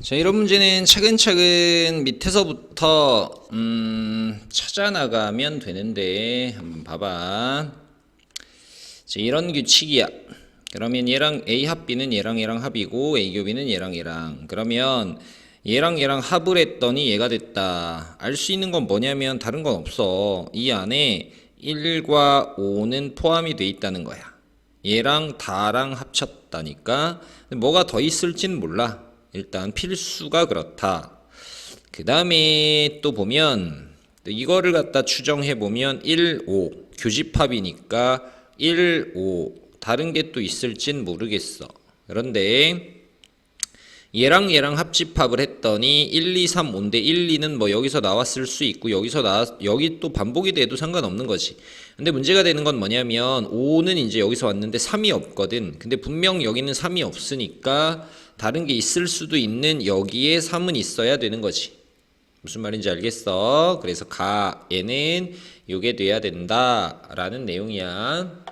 자, 이런 문제는 차근차근 밑에서부터 음, 찾아 나가면 되는데 한번 봐봐. 자, 이런 규칙이야. 그러면 얘랑 A 합 B는 얘랑 얘랑 합이고 A 교비는 얘랑 얘랑. 그러면 얘랑 얘랑 합을 했더니 얘가 됐다. 알 수 있는 건 뭐냐면 다른 건 없어. 이 안에 1과 5는 포함이 돼 있다는 거야. 얘랑 다랑 합쳤다니까. 뭐가 더 있을진 몰라. 일단 필수가 그렇다. 그 다음에 또 보면 또 이거를 갖다 추정해 보면 1, 5 교집합이니까 1, 5 다른 게 또 있을진 모르겠어. 그런데 얘랑 얘랑 합집합을 했더니 1, 2, 3, 5인데 1, 2는 뭐 여기서 나왔을 수 있고 여기서 나 여기 또 반복이 돼도 상관없는 거지. 근데 문제가 되는 건 뭐냐면 5는 이제 여기서 왔는데 3이 없거든. 근데 분명 여기는 3이 없으니까 다른 게 있을 수도 있는 여기에 3은 있어야 되는 거지. 무슨 말인지 알겠어? 그래서 가 얘는 요게 돼야 된다 라는 내용이야.